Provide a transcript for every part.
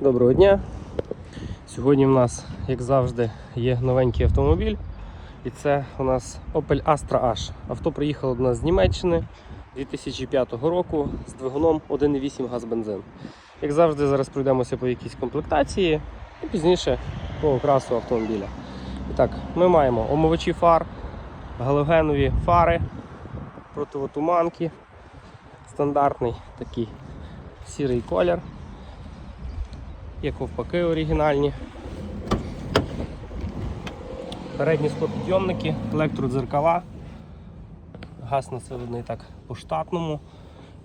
Доброго дня. Сьогодні в нас, як завжди, є новенький автомобіль. І це у нас Opel Astra H. Авто приїхало до нас з Німеччини 2005 року з двигуном 1,8 газ бензин. Як завжди, зараз пройдемося по якійсь комплектації і пізніше по окрасу автомобіля. І так, ми маємо омивачі фар, галогенові фари, противотуманки, стандартний такий сірий колір. Є ковпаки оригінальні. Передні склопідйомники, електродзеркала. Газ населений так по штатному.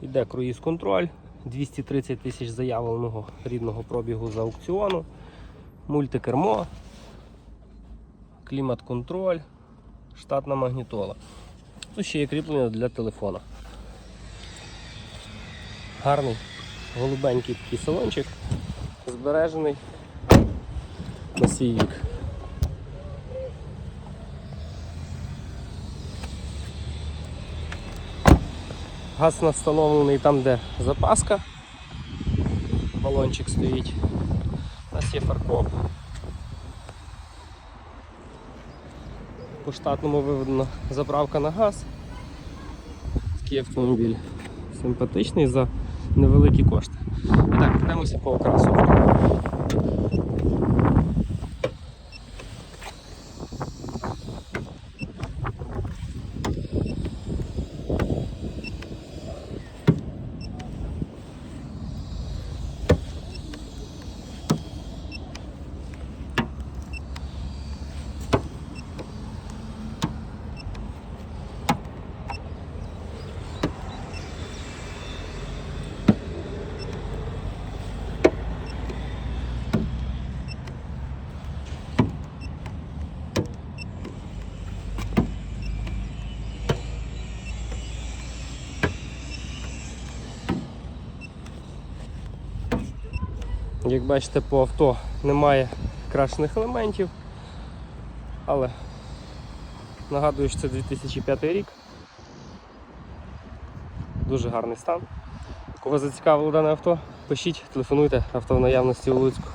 Іде круїз контроль, 230 тисяч заявленого рідного пробігу з аукціону, мультикермо, клімат-контроль, штатна магнітола. Тут ще є кріплення для телефона. Гарний голубенький такий салончик, збережений на свій вік. Газ настановлений там, де запаска. Балончик стоїть. У нас є фаркоп. По штатному виведена заправка на газ. Такий автомобіль симпатичний за невеликі кошти. І так, йдемося по окрасу. Як бачите, по авто немає крашених елементів, але нагадую, що це 2005 рік. Дуже гарний стан. Кого зацікавило дане авто, пишіть, телефонуйте, авто в наявності у Луцьку.